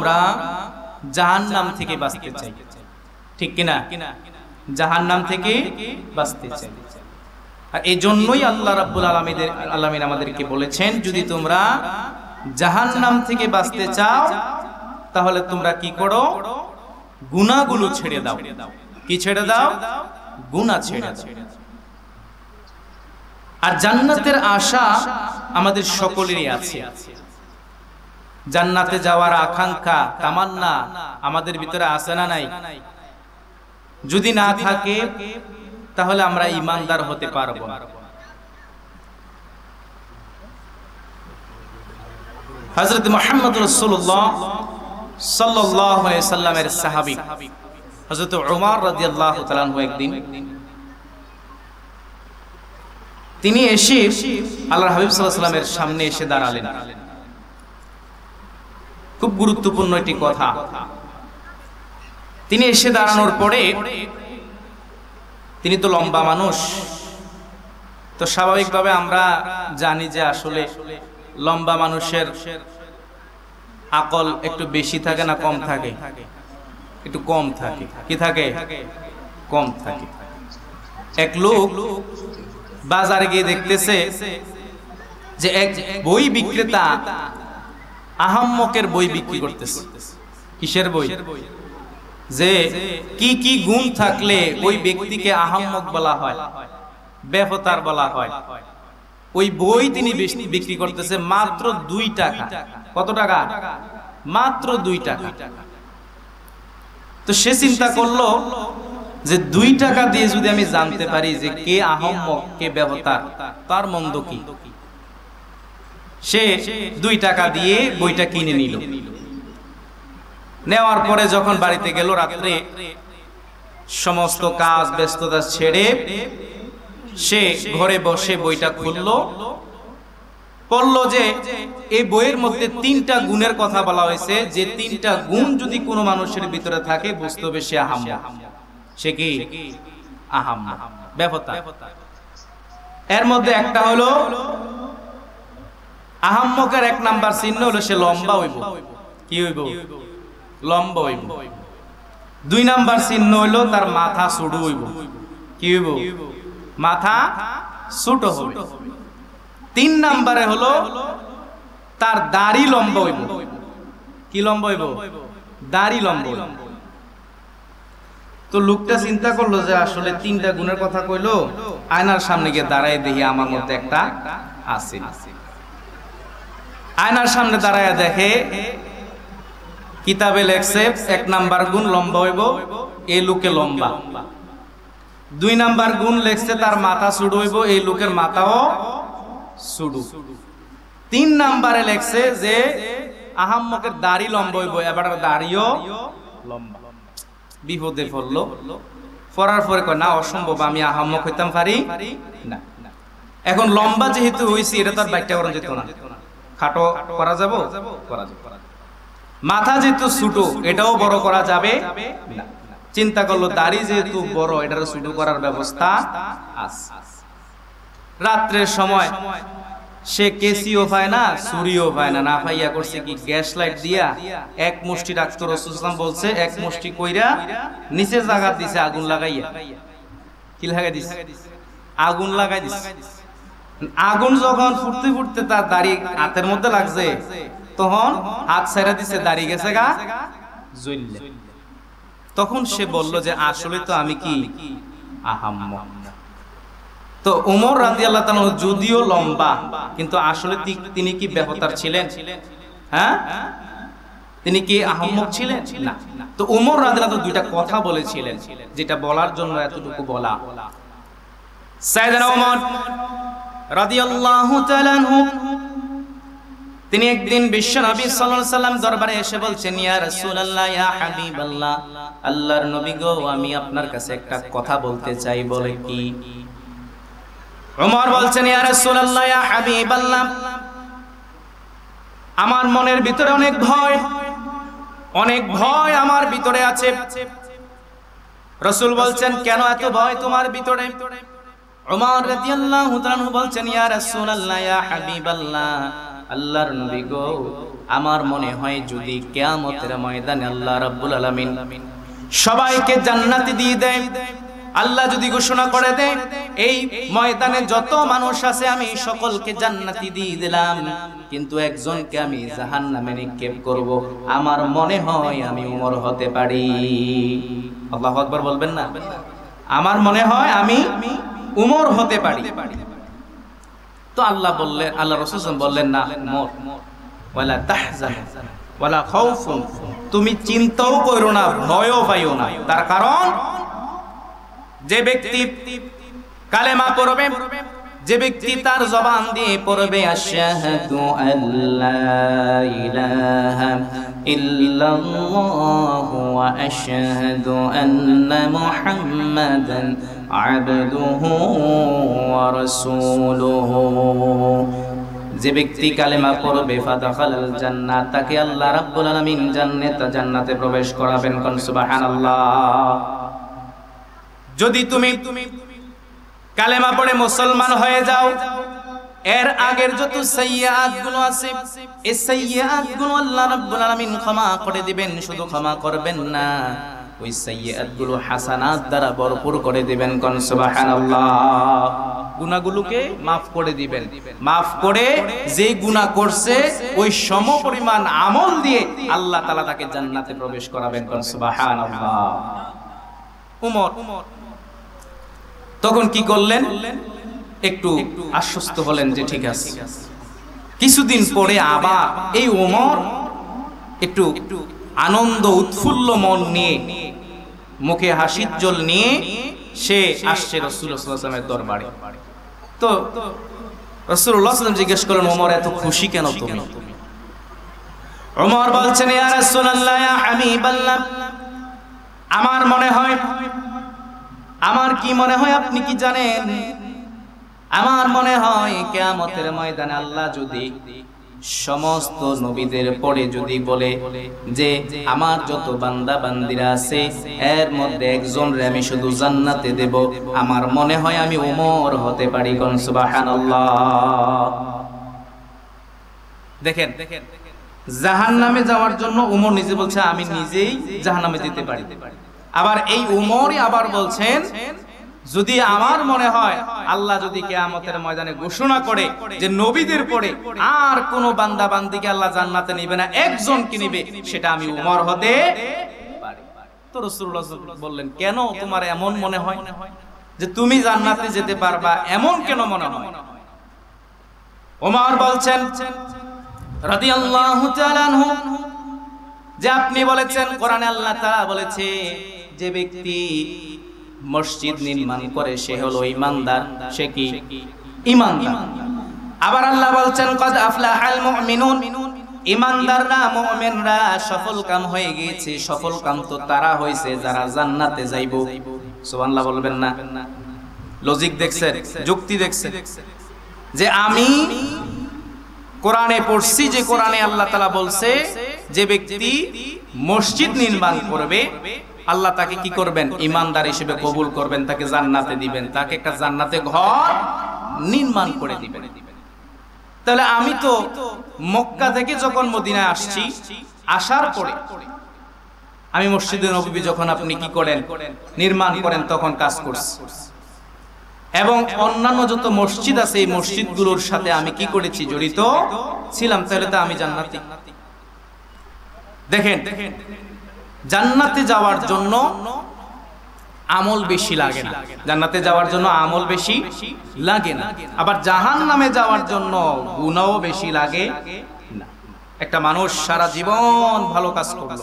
আমরা জাহান নাম থেকে বাঁচতে চাই। ঠিক কিনা? জাহান্নাম থেকে বাঁচতে চাই। আর এই জন্যই আল্লাহ রাব্বুল আলমীদের আলমিন আমাদেরকে বলেছেন, যদি তোমরা জাহান নাম থেকে বাঁচতে চাও, তাহলে তোমরা কি করো? গুনাহগুলো ছেড়ে দাও। কি ছেড়ে দাও? গুনাহ ছেড়ে দাও। আর জান্নাতের আশা আমাদের সকলেরই আছে। জান্নাতে যাওয়ার আকাঙ্ক্ষা, তামান্না আমাদের ভিতরে আছে না নাই যদি না থাকে, তাহলে আমরা ইমানদার হতে পারব না। হযরত মুহাম্মদ আলাইহি সাল্লামের সাহাবী উমর রাদিয়াল্লাহু তাআলা আনহু একদিন, তিনি এসে আল্লাহর হাবিব আলাইহি সাল্লামের সামনে এসে দাঁড়ালেন খুব গুরুত্বপূর্ণ একটি কথা। তিনি এসে দাঁড়ানোর পরে তিনি তো লম্বা মানুষ। তো স্বাভাবিকভাবে আমরা জানি যে আসলে লম্বা মানুষের আকল একটু বেশি থাকে না কম থাকে? একটু কম থাকে। কি থাকে? কম থাকে। এক লোক বাজারে গিয়ে দেখতেছে যে এক বই বিক্রেতা আহাম্মকের বই বিক্রি করতেছে। কিসের বই? যে কি কি গুণ থাকলে ওই ব্যক্তিকে আহাম্মক বলা হয় বেফতার বলা হয়। ওই বই তিনি বিক্রি করতেছে মাত্র দুই টাকা। কত টাকা? মাত্র দুই টাকা। তো সে চিন্তা করল যে দুই টাকা দিয়ে যদি আমি জানতে পারি যে কে আহম্মক কে ব্যবতার তার মন্দ কি? সে দুই টাকা দিয়ে বইটা কিনে নিল। নেওয়ার পরে যখন বাড়িতে গেল রাত্রে, সমস্ত কাজ, ব্যস্ততা ছেড়ে সে ঘরে বসে বইটা খুললো। পড়ল যে এই বইয়ের মধ্যে তিনটা গুণের কথা বলা হয়েছে। যে তিনটা গুণ যদি কোনো মানুষের ভিতরে থাকে, বুঝতে হবে সে আহাম সে কি? আহাম ব্যবতা এর মধ্যে একটা হলো আহাম্মকের এক নাম্বার চিহ্ন হলো সে লম্বা হইব। কি হইব? লম্বা হইব। দুই নাম্বার চিহ্ন হইল তার মাথা সুডু হইব। কি হইব? মাথা ছোট হবে। তিন নাম্বারে হলো তার দাড়ি লম্বা হইব। কি লম্বা হইব? দাড়ি লম্বা তো লোকটা চিন্তা করল যে আসলে তিনটা গুণের কথা কইলো, আয়নার সামনে গিয়ে দাঁড়ায় দেখি আমার মধ্যে একটা আছে। আয়নার সামনে দাঁড়ায় দেখে কিতাবে লেখছে, এক নাম্বার গুণ লম্বা হইব এই লোকে লম্বা। দুই নাম্বার গুণ লেখছে, তার মাথা সুড়ু হইব, এই লোকের মাথাও সুডু। তিন নাম্বারে লেখছে যে আহাম্মকের দাড়ি লম্বা হইব, এবার দাড়িও লম্বা। বিপদে পড়ল। পড়ার পরে কয়, না, অসম্ভব, আমি আহাম্মক হইতাম পারি না। এখন লম্বা যেহেতু হইছি, এটা তো আর বাইকটা করা যেত না। খাটো করা যাব? মাথা যেহেতু ছোটো, এটাও বড় করা যাবে চিন্তা করল, দাড়ি যেহেতু বড়, এটারও ছোটো করার ব্যবস্থা রাত্রের সময় সে কেসিও পায় না সুরিও পায় না। না পাইয়া করছে কি, গ্যাস লাইট দিয়া এক মুষ্টি ডাক্তার রসুলাম বলছে, এক মুষ্টি কইরা নিচে জায়গা দিছে আগুন লাগাইয়া। কি লাগাই দিছে? আগুন লাগাই দিছে। আগুন যখন ফুটতে ফুটতে তার দাড়ি হাতের মধ্যে লাগছে, তখন হাত ছেড়ে দিছে, দাড়ি গেছে গা, জ্বললে। তখন সে বলল যে, আসলে তো আমি কি আহাম্ম? তো উমর রাজি আল্লাহ যদিও লম্বা, কিন্তু আসলে তিনি কি ব্যবতার ছিলেন? হ্যাঁ? তিনি কি আহম্মক ছিলেন? না। তো উমর রাজি আল্লাহ দুইটা কথা বলেছিলেন, যেটা বলার জন্য এতটুকু বলা। তিনি একদিন বিশ্ব নবী সাল্লাম দরবারে এসে বলছেন, ইয়া আল্লাহর নবী গো, আমি আপনার কাছে একটা কথা বলতে চাই, বলে কি? ওমর বলছেন আমার মনের ভিতরে অনেক ভয় অনেক ভয় আমার ভিতরে আছে। রসুল বলছেন, কেন এত ভয় তোমার ভিতরে? ওমর রাদিয়াল্লাহু তাআলা বলছেন, ইয়া রাসূলুল্লাহ, ইয়া হাবিবাল্লাহ, আল্লাহর নবী গো, আমার মনে হয় যদি কেয়ামতের ময়দানে আল্লাহ রাব্বুল আলামিন সবাইকে জান্নাতি দিয়ে দেয়, আল্লাহ যদি ঘোষণা করে দেয়, এই ময়দানে যত মানুষ আছে, আমি সকলকে জান্নাতি দিয়ে দিলাম, কিন্তু একজনকে আমি জাহান্নামে নিক্ষেপ করব। আমার মনে হয় আমি উমর হতে পারি। আল্লাহু আকবার বলবেন না? আমার মনে হয় আমি উমর হতে পারি। তো আল্লাহ বললেন, আল্লাহ রসুল বললেন, না খাউফুন। তুমি চিন্তাও করো না, ভয়ও পাইও না। তার কারণ, যে ব্যক্তি কালেমা পড়বে, যে ব্যক্তি তার জবান দিয়ে পড়বে, আশহাদু আল্লা ইলাহা ইল্লাল্লাহু ওয়া আশহাদু আন্না মুহাম্মাদান যে ব্যক্তি কালেমা ফাদাখালাল জান্নাত তাকে আল্লাহ রাব্বুল আলামিন জান্নাতে জান্নাতে প্রবেশ করাবেন কোন? সুবহানাল্লাহ। যদি তুমি কালেমা পড়ে মুসলমান হয়ে যাও, এর আগের যত সাইয়াতগুলো আছে, এই সাইয়াতগুলো আল্লাহ রাব্বুল আলামিন ক্ষমা করে দিবেন, শুধু ক্ষমা করবেন না। ওই সাইয়াতগুলো হাসানাত দ্বারা ভরপুর করে দিবেন কোন? সুবহানাল্লাহ। গুনাহগুলোকে মাফ করে দিবেন। মাফ করে যে গুনাহ করছে, ওই সম পরিমাণ আমল দিয়ে আল্লাহ তাআলা তাকে জান্নাতে প্রবেশ করাবেন কোন? সুবহানাল্লাহ। উমর, তখন কি করলেন? একটু আশ্বস্ত হলেন যে ঠিক আছে। কিছুদিন পরে আবার এই ওমর একটু আনন্দ, উৎফুল্ল মন নিয়ে মুখে হাসির জল নিয়ে সে আসছে রসুলের দরবারে। তো রসুল্লাহ জিজ্ঞেস করলেন, ওমর, এত খুশি কেন তুমি? ওমর বলছেন আমি হাবিবাল্লাহ, আমার মনে হয়, আমার কি মনে হয় আপনি কি জানেন? আমার মনে হয় কেয়ামতের ময়দানে আল্লাহ যদি সমস্ত নবীদের পরে যদি বলে যে আমার যত বান্দা বান্দিরা আছে, এর মধ্যে একজন আমি শুধু জান্নাতে দেব, আমার মনে হয় আমি উমর হতে পারি দেখেন জাহান নামে যাওয়ার জন্য উমর নিজে বলছে, আমি নিজেই জাহান নামে যেতে পারি। আবার এই উমরই আবার বলছেন যদি আমার মনে হয়, আল্লাহ যদি কেয়ামতের ময়দানে ঘোষণা করে যে নবীদের পরে আর কোন বান্দা বান্দিকে আল্লাহ জান্নাতে নিবে না একজন কি নিবে, সেটা আমি উমর হতে বললেন, কেন তোমার এমন মনে হয় যে তুমি জান্নাতে যেতে পারবা এমন কেন মনে হয়? ওমর বলছেন, রাদিয়াল্লাহু তাআলা যে আপনি বলেছেন, কোরআনে আল্লাহ তাআলা বলেছে, যে ব্যক্তি মসজিদ নির্মাণ করে সে হলো ইমানদার সে কি ইমানদার? আবার আল্লাহ বলছেন কদ আফলাহাল মুমিনুন। ইমানদাররা মুমিনরা সফল কাম হয়ে গিয়েছে সফল কাম তো তারা হয়েছে যারা জান্নাতে যাইব। সুবহানাল্লাহ বলবেন না। লজিক দেখছেন যুক্তি দেখছেন। যে আমি কোরআনে পড়ছি যে কোরআনে আল্লাহ তাআলা বলছে যে ব্যক্তি মসজিদ নির্মাণ করবে আল্লাহ তাকে কি করবেন? ইমানদার হিসেবে কবুল করবেন, তাকে জান্নাতে দিবেন। তাকে একটা জান্নাতে ঘর নির্মাণ করে দিবেন। তাহলে আমি তো মক্কা থেকে যখন মদিনায় আসছি, আসার পরে আমি মসজিদে নবী যখন আপনি কি করেন, নির্মাণ করেন, তখন কাজ করছি। এবং অন্যান্য যত মসজিদ আছে, এই মসজিদগুলোর সাথে আমি কি করেছি, জড়িত ছিলাম, তাহলে তো আমি জান্নাতি। দেখেন জান্নাতে যাওয়ার জন্য আমল বেশি লাগে না। জান্নাতে যাওয়ার জন্য আমল বেশি লাগে না। আবার জাহান নামে যাওয়ার জন্য গুণাও বেশি লাগে একটা মানুষ সারা জীবন ভালো কাজ করল।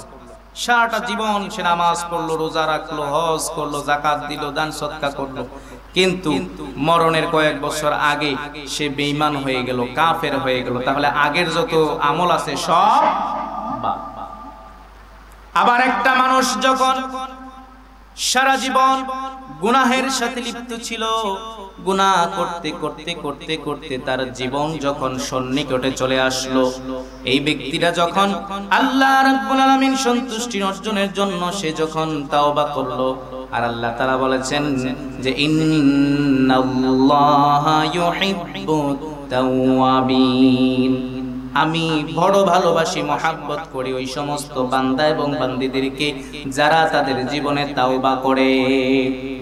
সারাটা জীবন সে নামাজ পড়ল, রোজা রাখল, হজ করল জাকাত দিল, দান সৎকা করল। কিন্তু মরণের কয়েক বছর আগে সে বেঈমান হয়ে গেল, কাফের হয়ে গেল। তাহলে আগের যত আমল আছে সব বাদ। আবার একটা মানুষ যখন সারা জীবন গুনাহের সাথে লিপ্ত ছিল, গুনাহ করতে করতে করতে করতে তার জীবন যখন সন্নিকটে চলে আসলো, এই ব্যক্তিটা যখন আল্লাহ রাব্বুল আলামিন সন্তুষ্টি অর্জনের জন্য সে যখন তাওবা করল, আর আল্লাহ তাআলা বলেছেন যে, ইন্নাল্লাহা ইউহিব্বুত তাওয়াবিন। আমি বড় ভালোবাসি, মহাব্বত করি ওই সমস্ত বান্দা এবং বান্দিদেরকে যারা তাদের জীবনে তাওবা করে।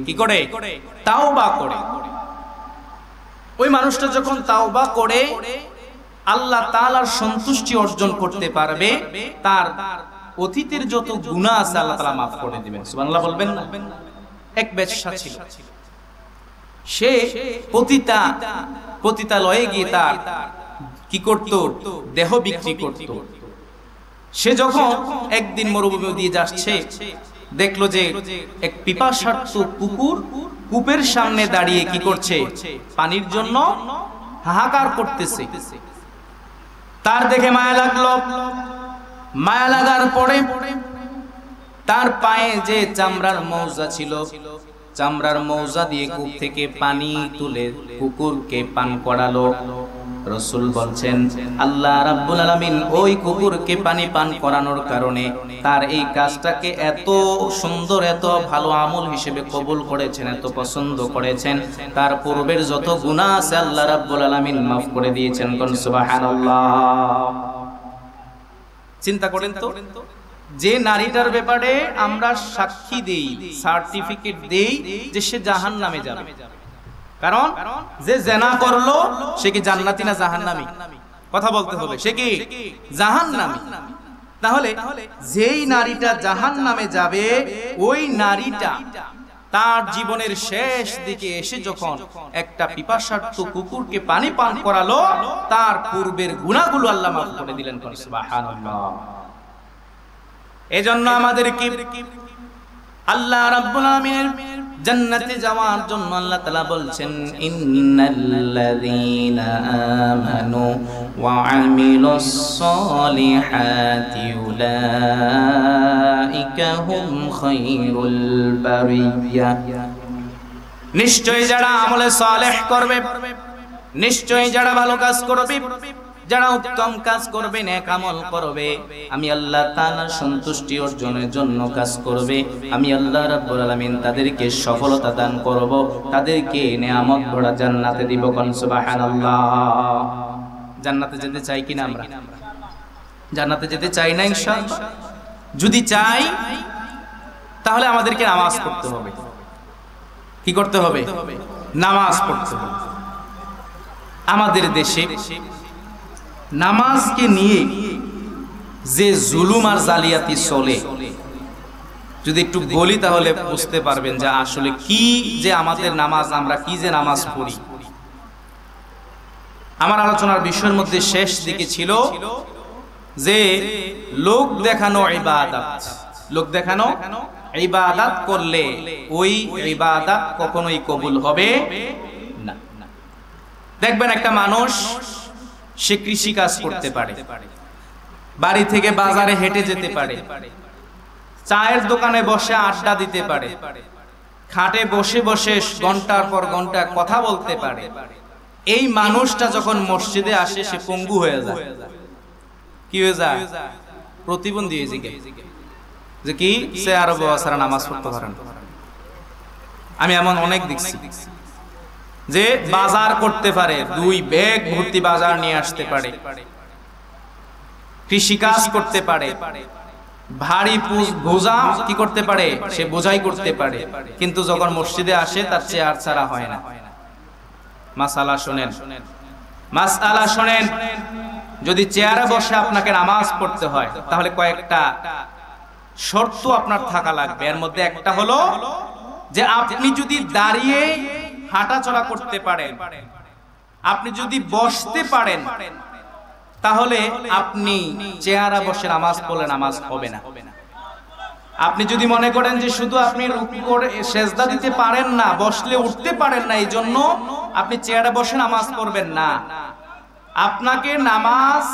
কি করে? তাওবা করে। ওই মানুষটা যখন তাওবা করে, আল্লাহ তাআলার সন্তুষ্টি অর্জন করতে পারবে, তার অতীতের যত গুনাহ আছে আল্লাহ তাআলা মাফ করে দিবেন। সুবহানাল্লাহ বলবেন না? এক বেশ্যা ছিল। সে পতিতা, পতিতালয়ে গিয়ে তার কি করত? দেহ বিক্রি করত। সে যখন একদিন মরুভূমি দিয়ে যাচ্ছে, দেখল যে এক পিপাসার্থ কুকুর কূপের সামনে দাঁড়িয়ে কি করছে? পানির জন্য হাহাকার করতেছে। তার দেখে মায়া লাগল। মায়া লাগার পরে তার পায়ে যে চামড়ার মৌজা ছিল, চামড়ার মৌজা দিয়ে কূপ থেকে পানি তুলে কুকুরকে পান করালো। রসুল বলছেন, আল্লাহ রাব্বুল আলামিন ওই কুকুরকে পানি পান করানোর কারণে তার এই কাজটাকে এত সুন্দর, এত ভালো আমল হিসেবে কবুল করেছেন, এত পছন্দ করেছেন। তার পূর্বের যত গুনাহ আছে আল্লাহ রাব্বুল আলামিন মাফ করে দিয়েছেন কোন, সুবহানাল্লাহ। চিন্তা করেন তো, যে নারীটার ব্যাপারে আমরা সাক্ষী দেই, সার্টিফিকেট দেই যে সে জাহান নামে যাবে। কারণ যে জেনা করল সে কি জান্নাতি না জাহান্নামী? কথা বলতে হবে সে কি জাহান্নামী? তাহলে যেই নারীটা জাহান নামে যাবে ওই নারীটা তার জীবনের শেষ দিকে এসে যখন একটা পিপাসার্থ কুকুরকে পানি পান করালো তার পূর্বের গুণাগুলো আল্লাহ মাফ করে দিলেন কোন সুবহানাল্লাহ। এজন্য আমাদের কি আল্লাহ রাব্বুল আলামিনের জান্নাতে যাওয়ার জন্য আল্লাহ তাআলা বলছেন, ইন্নাল্লাযীনা আমানু ওয়া আমিলুস সলিহাতি উলাইকা হুম খায়রুল বারিয়া। নিশ্চয় যারা আমলে সালেহ করবে নিশ্চয় যারা ভালো কাজ করবে যারা উত্তম কাজ করবে, নেক আমল করবে, আমি আল্লাহ তাআলার সন্তুষ্টি অর্জনের জন্য কাজ করবে। আমি আল্লাহ রাব্বুল আলামিন তাদেরকে সফলতা দান করব, তাদেরকে নিয়ামত ভরা জান্নাতে দিব কোন জান্নাতে যেতে চাই কিনা আমরা? জান্নাতে যেতে চাই না ইনশাআল্লাহ? যদি চাই, তাহলে আমাদেরকে নামাজ পড়তে হবে। কি করতে হবে? নামাজ পড়তে হবে। আমাদের দেশে নামাজকে নিয়ে যে জুলুম আর জালিয়াতি চলে, যদি একটু বলি তাহলে বুঝতে পারবেন যে আসলে কি যে আমাদের নামাজ, আমরা কি যে নামাজ পড়ি। আমার আলোচনার বিষয়ের মধ্যে শেষ দিকে ছিল যে লোক দেখানো ইবাদত। লোক দেখানো ইবাদত করলে ওই ইবাদত কখনোই কবুল হবে না। দেখবেন একটা মানুষ সে কৃষি কাজ করতে পারে। বাড়ি থেকে বাজারে হেঁটে যেতে পারে। চায়ের দোকানে বসে আড্ডা দিতে পারে। খাটে বসে বসে ঘণ্টার পর ঘণ্টা কথা বলতে পারে। এই মানুষটা যখন মসজিদে আসে, সে পঙ্গু হয়ে যায়। কি হয়ে যায়? প্রতিবন্ধী হয়ে যায় যে কি? সে আরও সারা নামাজ পড়তে পারেন আমি এমন অনেক দেখছি। যে বাজার করতে পারে, দুই ব্যাগ ভর্তি বাজার নিয়ে আসতে পারে। কৃষিকাজ করতে পারে। ভারী বোঝা কি করতে পারে? সে বোঝাই করতে পারে। কিন্তু যখন মসজিদে আসে, তার চেয়ার ছাড়া হয় না। মাসালা শোনেন। মাসালা শোনেন। যদি চেয়ারে বসে আপনাকে নামাজ পড়তে হয়, তাহলে কয়েকটা শর্ত আপনার থাকা লাগবে। এর মধ্যে একটা হলো যে আপনি যদি দাঁড়িয়ে হাঁটাচলা করতে পারেন। আপনি যদি বসতে পারেন, তাহলে আপনি চেহারা বসে নামাজ পড়লে নামাজ হবে না। আপনি যদি মনে করেন যে শুধু আপনি সেজদা দিতে পারেন না, বসলে উঠতে পারেন না, এই জন্য আপনি চেয়ারে বসে নামাজ পড়বেন না। আপনাকে নামাজ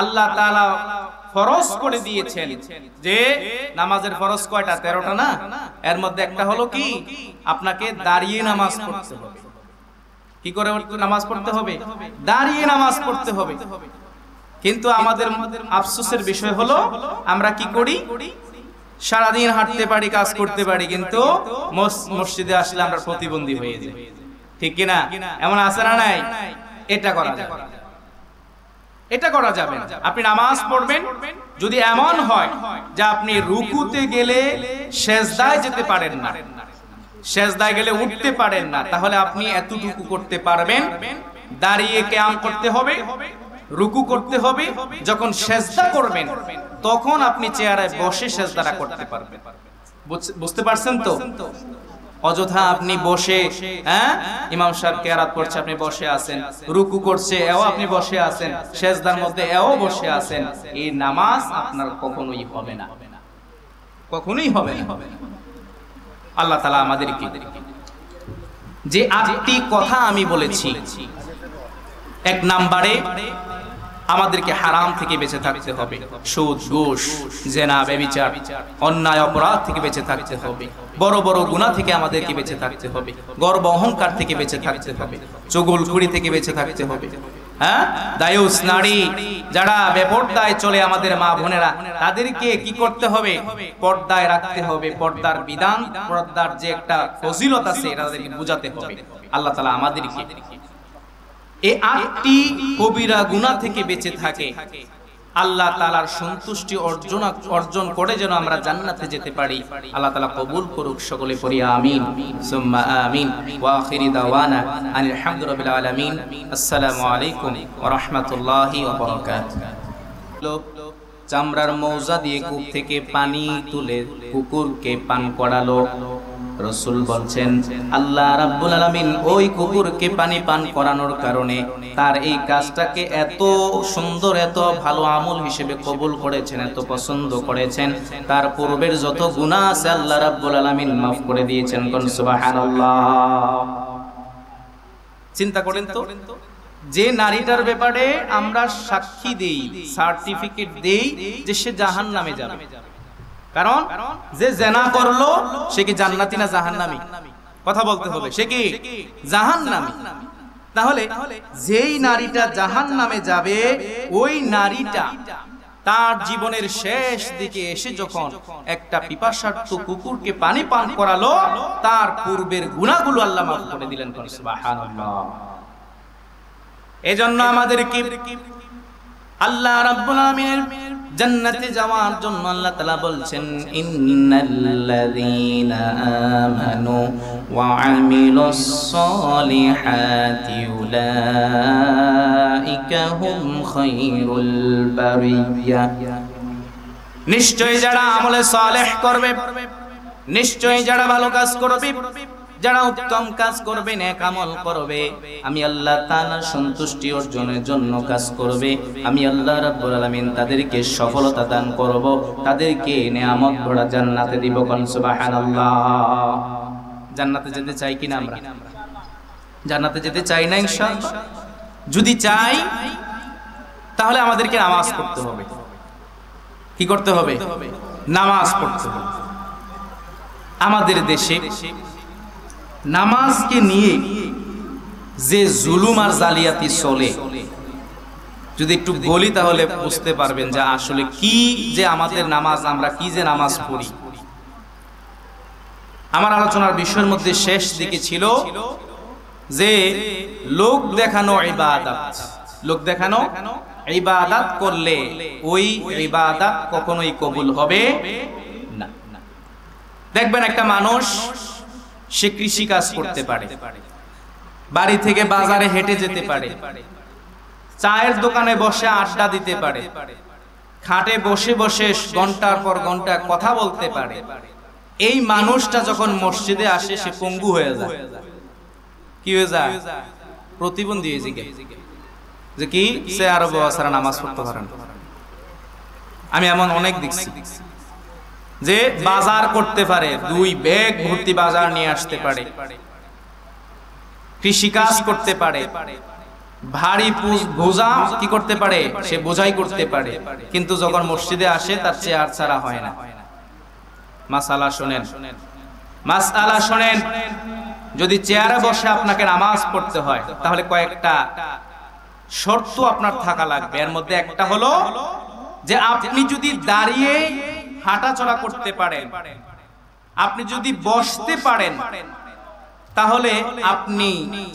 আল্লাহ তাআলা ফরজ করে দিয়েছেন। যে নামাজের ফরজ কয়টা? তেরোটা না? এর মধ্যে একটা হলো কি? আপনাকে দাঁড়িয়ে নামাজ পড়তে হবে। কি করে নামাজ পড়তে হবে? দাঁড়িয়ে নামাজ পড়তে হবে। কিন্তু আমাদের আফসোসের বিষয় হলো, আমরা কি করি? সারাদিন হাঁটতে পারি, কাজ করতে পারি, কিন্তু মসজিদে আসলে আমরা প্রতিবন্ধী হয়ে যাই। ঠিক কিনা? এমন আছে না নাই? এটা করা যায়। এটা করা যাবে আপনি নামাজ পড়বেন, যদি এমন হয় যে আপনি রুকুতে গেলে সেজদায় যেতে পারেন না, সেজদায় গেলে উঠতে পারেন না, তাহলে আপনি এতটুকু করতে পারবেন। দাঁড়িয়ে ক্যাম করতে হবে, রুকু করতে হবে, যখন সেজদা করবেন, তখন আপনি চেয়ারে বসে সেজদাটা করতে পারবেন। বুঝতে পারছেন তো? অযথা আপনি বসে হ্যাঁ? ইমাম সাহেব কেরাত করছে, আপনি বসে আছেন। রুকু করছে, এও আপনি বসে আছেন। সেজদার মধ্যে এও বসে আছেন। এই নামাজ আপনার কখনোই হবে না। কখনোই হবে না। আল্লাহ তালা আমাদেরকে যে আটটি কথা আমি বলেছি, এক নাম্বারে আমাদেরকে হারাম থেকে বেঁচে থাকতে হবে। সুদ, ঘুষ, জেনা বেবিচার অন্যায়, অপরাধ থেকে বেঁচে থাকতে হবে। বড় বড় গুণা থেকে আমাদেরকে বেঁচে থাকতে হবে। গর্ব, অহংকার থেকে বেঁচে থাকতে হবে। চগুলখুড়ি থেকে বেঁচে থাকতে হবে। হ্যাঁ? দায়ুস নারী, যারা বেপর্দায় চলে আমাদের মা বোনেরা, তাদেরকে কি করতে হবে? পর্দায় রাখতে হবে। পর্দার বিধান, পর্দার যে একটা ফজিলত আছে, এটা তাদেরকে বোঝাতে হবে। আল্লাহ আমাদেরকে এই আটটি কবিরা গুনাহ থেকে বেঁচে থাকে। আল্লাহ তালার সন্তুষ্টি অর্জন অর্জন করে যেন আমরা জান্নাতে যেতে পারি। আল্লাহ তালা কবুল করুক সকলে পড়ি, আমিন। সুম্মা আমিন। দাওয়ানা আনিল আলামিন। আসসালামু আলাইকুম ওয়া রাহমাতুল্লাহি ওয়া চামড়ার মৌজা দিয়ে কূপ থেকে পানি তুলে কুকুরকে পান করালো। রসুল বলছেন, আল্লাহ রাব্বুল আলামিন ওই কুকুরকে পানি পান করানোর কারণে তার এই কাজটাকে এত সুন্দর, এত ভালো আমল হিসেবে কবুল করেছেন, এত পছন্দ করেছেন। তার পূর্বের যত গুনাহ আছে আল্লাহ রাব্বুল আলামিন মাফ করে দিয়েছেন কোন সুবহানাল্লাহ। চিন্তা করেন তো, যে নারীটার ব্যাপারে আমরা সাক্ষী দেই, সার্টিফিকেট দেই যে সে জাহান নামে যাবে। কারণ যে জেনা করল সে কি জান্নাতি না জাহান্নামী? কথা বলতে হবে সে কি জাহান্নামী? তাহলে যেই নারীটা জাহান নামে যাবে ওই নারীটা তার জীবনের শেষ দিকে এসে যখন একটা পিপাসার্থ কুকুরকে পানি পান করালো তার পূর্বের গুণাগুলো আল্লাহ মাফ করে দিলেন এজন্য আমাদেরকে আল্লাহ রাব্বুল আলামিনের জান্নাতে যাওয়ার জন্য আল্লাহ তাআলা বলছেন, ইন্নাল্লাযীনা আমানু ওয়া আমিলুস সলিহাতি উলাইকা হুম খায়রুল বারিয়া. নিশ্চয় যারা আমলে সালেহ করবে নিশ্চয় যারা ভালো কাজ করবে যারা উত্তম কাজ করবে নেক আমল করবে, আমি আল্লাহ তাআলার সন্তুষ্টি অর্জনের জন্য কাজ করবে। আমি আল্লাহ রাব্বুল আলামিন তাদেরকে সফলতা দান করব, তাদেরকে নিয়ামত ভরা জান্নাতে দিব কোন, সুবহানাল্লাহ। জান্নাতে যেতে চাই কিনা আমরা? জান্নাতে যেতে চাই না ইনশাআল্লাহ? যদি চাই, তাহলে আমাদেরকে নামাজ পড়তে হবে। কি করতে হবে? নামাজ পড়তে হবে। আমাদের দেশে নামাজকে নিয়ে যে জুলুম আর জালিয়াতি চলে, যদি একটু বলি তাহলে বুঝতে পারবেন যে আসলে কি যে আমাদের নামাজ, আমরা কি যে নামাজ পড়ি। আমার আলোচনার বিষয়ের মধ্যে শেষ দিকে ছিল যে লোক দেখানো ইবাদত, লোক দেখানো ইবাদত করলে ওই ইবাদত কখনোই কবুল হবে না। দেখবেন একটা মানুষ সে কৃষি কাজ করতে পারে। বাড়ি থেকে বাজারে হেঁটে যেতে পারে। চায়ের দোকানে বসে আড্ডা দিতে পারে। খাটে বসে বসে ঘণ্টার পর ঘণ্টা কথা বলতে পারে। এই মানুষটা যখন মসজিদে আসে সে পঙ্গু হয়ে যায়। কি হয়ে যায়? প্রতিবন্ধী হয়ে যায় যে কি? সে আরও বসারা নামাজ পড়তে পারে না। আমি এমন অনেক দেখছি। যে বাজার করতে পারে, দুই ব্যাগ ভর্তি বাজার নিয়ে আসতে পারে। কৃষিকাজ করতে পারে। ভারী বোঝা কি করতে পারে? সে বোঝাই করতে পারে। কিন্তু যখন মসজিদে আসে, তার চেয়ার ছাড়া হয় না। মাসালা শোনেন। মাসালা শোনেন। যদি চেয়ারে বসে আপনাকে নামাজ পড়তে হয়, তাহলে কয়েকটা শর্ত আপনার থাকা লাগবে। এর মধ্যে একটা হলো যে আপনি যদি দাঁড়িয়ে হাঁটাচলা করতে পারেন। আপনি যদি বসতে পারেন, তাহলে আপনি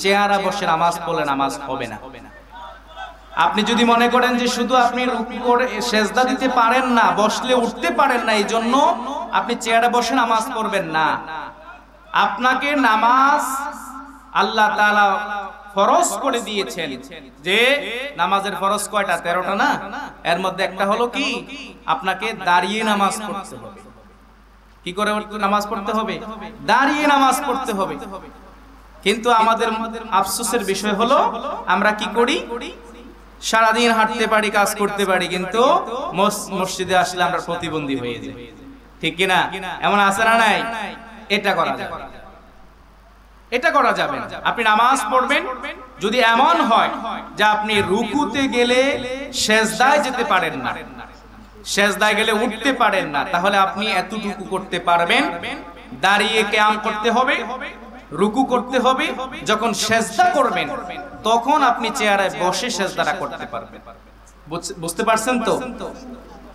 চেহারা বসে নামাজ পড়লে নামাজ হবে না। আপনি যদি মনে করেন যে শুধু আপনি সেজদা দিতে পারেন না, বসলে উঠতে পারেন না এই জন্য আপনি চেয়ারে বসে নামাজ পড়বেন না। আপনাকে নামাজ আল্লাহ তাআলা ফরজ করে দিয়েছেন। যে নামাজের ফরজ কয়টা? তেরোটা না? এর মধ্যে একটা হলো কি? আপনাকে দাঁড়িয়ে নামাজ পড়তে হবে। কি করে নামাজ পড়তে হবে? দাঁড়িয়ে নামাজ পড়তে হবে। কিন্তু আমাদের আফসোসের বিষয় হলো, আমরা কি করি? সারাদিন হাঁটতে পারি, কাজ করতে পারি, কিন্তু মসজিদে আসলে আমরা প্রতিবন্ধী হয়ে যাই। ঠিক কিনা? এমন আছে না নাই? এটা করা না। এটা করা যাবে। আপনি নামাজ পড়বেন, যদি এমন হয় যে আপনি রুকুতে গেলে সেজদায় যেতে পারেন না, সেজদায় গেলে উঠতে পারেন না, তাহলে আপনি এতটুকু করতে পারবেন। দাঁড়িয়ে ক্যাম করতে হবে, রুকু করতে হবে, যখন সেজদা করবেন, তখন আপনি চেয়ারে বসে সেজদাটা করতে পারবেন। বুঝ- বুঝতে পারছেন তো?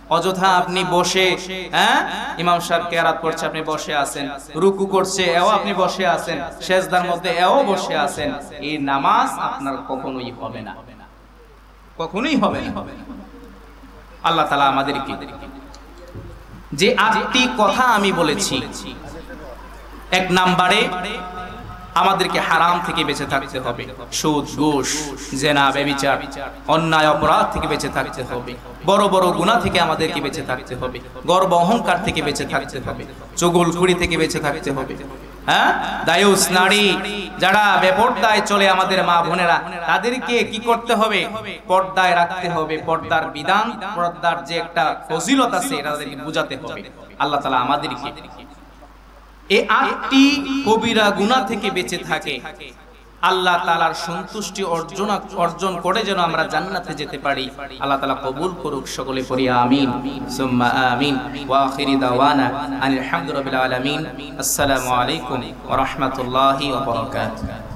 অযথা আপনি বসে হ্যাঁ? ইমাম সাহেব কেরাত করছে, আপনি বসে আছেন। রুকু করছে, এও আপনি বসে আছেন। সেজদার মধ্যে এও বসে আছেন। এই নামাজ আপনার কখনোই হবে না। কখনোই হবে না। আল্লাহ তালা আমাদেরকে যে আটটি কথা আমি বলেছি, এক নাম্বারে আমাদেরকে হারাম থেকে বেঁচে থাকতে হবে। সুদ, ঘুষ, জেনা ব্যবিচার অন্যায়, অপরাধ থেকে বেঁচে থাকতে হবে। বড় বড় গুণা থেকে আমাদেরকে বেঁচে থাকতে হবে। গর্ব, অহংকার থেকে বেঁচে থাকতে হবে। চুগলখুড়ি থেকে বেঁচে থাকতে হবে। হ্যাঁ? দায়ুস নারী, যারা বেপর্দায় চলে আমাদের মা বোনেরা, তাদেরকে কি করতে হবে? পর্দায় রাখতে হবে। পর্দার বিধান, পর্দার যে একটা ফজিলত আছে তাদেরকে বোঝাতে হবে। আল্লাহ আমাদেরকে এই আটটি কবিরা গুণা থেকে বেঁচে থাকে। আল্লাহ তালার সন্তুষ্টি অর্জন অর্জন করে যেন আমরা জান্নাতে যেতে পারি। আল্লাহ তালা কবুল করুক সকলে পড়ি, আমিন। সুম্মা আমিন। দাওয়ানা আনিল আলামিন। আসসালামু আলাইকুম ওয়া রাহমাতুল্লাহি ওয়া বারাকাতুহু।